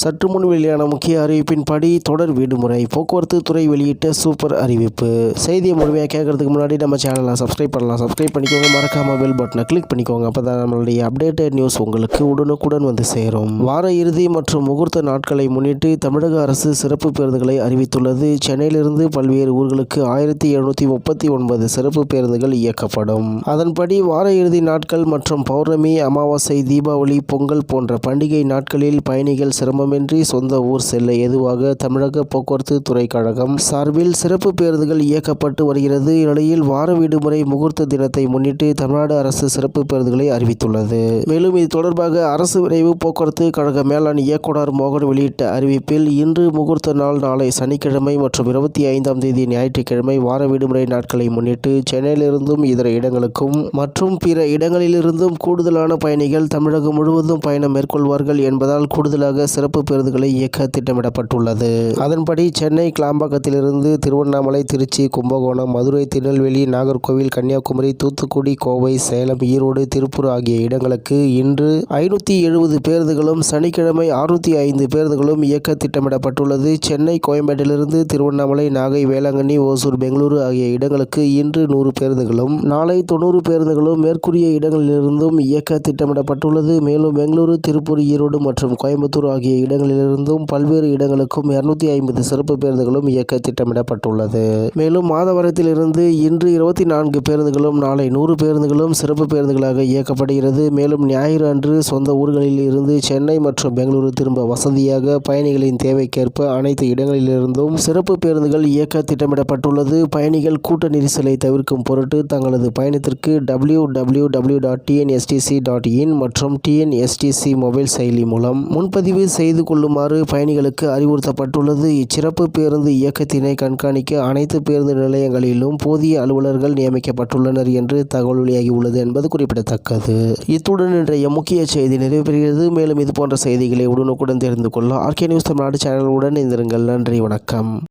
சற்று முன் வெளியான முக்கிய அறிவிப்பின்படி தொடர் விடுமுறை போக்குவரத்து துறை வெளியிட்ட சூப்பர் அறிவிப்பு. செய்தியை முழுமையாக கேட்கறதுக்கு முன்னாடி நம்ம சேனலை சப்ஸ்கிரைப் பண்ணலாம். சப்ஸ்கிரைப் பண்ணிக்கோங்க. மறக்காம பெல் பட்டனை கிளிக் பண்ணிக்கோங்க. அப்போ தான் நம்மளுடைய அப்டேட்டட் நியூஸ் உங்களுக்கு உடனுக்குடன் வந்து சேரும். வார இறுதி மற்றும் முகூர்த்த நாட்களை முன்னிட்டு தமிழக அரசு சிறப்பு பேருந்துகளை அறிவித்துள்ளது. சென்னையிலிருந்து பல்வேறு ஊர்களுக்கு ஆயிரத்தி எழுநூற்றி முப்பத்தி ஒன்பது சிறப்பு பேருந்துகள் இயக்கப்படும். அதன்படி வார இறுதி நாட்கள் மற்றும் பௌர்ணமி அமாவாசை தீபாவளி பொங்கல் போன்ற பண்டிகை நாட்களில் பயணிகள் சிரமம் சிரமமின்றி சொந்த ஊர் செல்ல ஏதுவாக தமிழக போக்குவரத்து துறை கழகம் சார்பில் சிறப்பு பேருந்துகள் இயக்கப்பட்டு வருகிறது. இந்நிலையில் வார விடுமுறை முகூர்த்த தினத்தை முன்னிட்டு தமிழ்நாடு அரசு சிறப்பு பேருந்துகளை அறிவித்துள்ளது. மேலும் இது தொடர்பாக அரசு விரைவு போக்குவரத்து கழக மேலாண் இயக்குனர் மோகன் வெளியிட்ட அறிவிப்பில் இன்று முகூர்த்த நாள் நாளை சனிக்கிழமை மற்றும் இருபத்தி ஐந்தாம் தேதி ஞாயிற்றுக்கிழமை வார விடுமுறை நாட்களை முன்னிட்டு சென்னையிலிருந்தும் இதர இடங்களுக்கும் மற்றும் பிற இடங்களிலிருந்தும் கூடுதலான பயணிகள் தமிழகம் முழுவதும் பயணம் மேற்கொள்வார்கள் என்பதால் கூடுதலாக சிறப்பு பேருந்துகளை இயக்க திட்டமிடப்பட்டுள்ளது. அதன்படி சென்னை கிளாம்பாக்கத்திலிருந்து திருவண்ணாமலை திருச்சி கும்பகோணம் மதுரை திருநெல்வேலி நாகர்கோவில் கன்னியாகுமரி தூத்துக்குடி கோவை சேலம் ஈரோடு திருப்பூர் ஆகிய இடங்களுக்கு இன்று ஐநூற்றி எழுபது பேருந்துகளும் சனிக்கிழமை அறுநூற்றி ஐந்து பேருந்துகளும் இயக்க திட்டமிடப்பட்டுள்ளது. சென்னை கோயம்பேட்டிலிருந்து திருவண்ணாமலை நாகை வேளாங்கண்ணி ஓசூர் பெங்களூரு ஆகிய இடங்களுக்கு இன்று நூறு பேருந்துகளும் நாளை தொண்ணூறு பேருந்துகளும் மேற்கூறிய இடங்களிலிருந்தும் இயக்க திட்டமிடப்பட்டுள்ளது. மேலும் பெங்களூரு திருப்பூர் ஈரோடு மற்றும் கோயம்புத்தூர் ஆகிய இடங்களிலிருந்தும் பல்வேறு இடங்களுக்கும் இருநூத்தி ஐம்பது சிறப்பு பேருந்துகளும் இயக்க திட்டமிடப்பட்டுள்ளது. மேலும் மாதவரத்திலிருந்து இன்று இருபத்தி நான்கு பேருந்துகளும் நாளை நூறு பேருந்துகளும் சிறப்பு பேருந்துகளாக இயக்கப்படுகிறது. மேலும் ஞாயிறு அன்று சொந்த ஊர்களில் இருந்து சென்னை மற்றும் பெங்களூரு திரும்ப வசதியாக பயணிகளின் தேவைக்கேற்ப அனைத்து இடங்களிலிருந்தும் சிறப்பு பேருந்துகள் இயக்க திட்டமிடப்பட்டுள்ளது. பயணிகள் கூட்ட நெரிசலை தவிர்க்கும் பொருட்டு தங்களது பயணத்திற்கு W W W dot TNSTC dot in மற்றும் டிஎன்எஸ்டிசி மொபைல் செயலி மூலம் முன்பதிவு செய்து கொள்ளுமாறு பயணிகளுக்கு அறிவுறுத்தப்பட்டுள்ளது. இச்சிறப்பு பேருந்து இயக்கத்தினை கண்காணிக்க அனைத்து பேருந்து நிலையங்களிலும் போதிய அலுவலர்கள் நியமிக்கப்பட்டுள்ளனர் என்று தகவல் வெளியாகியுள்ளது என்பது குறிப்பிடத்தக்கது. இத்துடன் இன்றைய முக்கிய செய்தி நிறைவு பெறுகிறது மேலும் இது போன்ற செய்திகளை உடனுக்குடன் தெரிந்து கொள்ள ஆர்கே நியூஸ் தமிழ்நாடு சேனலுடன் இருந்திருங்கள் நன்றி வணக்கம்.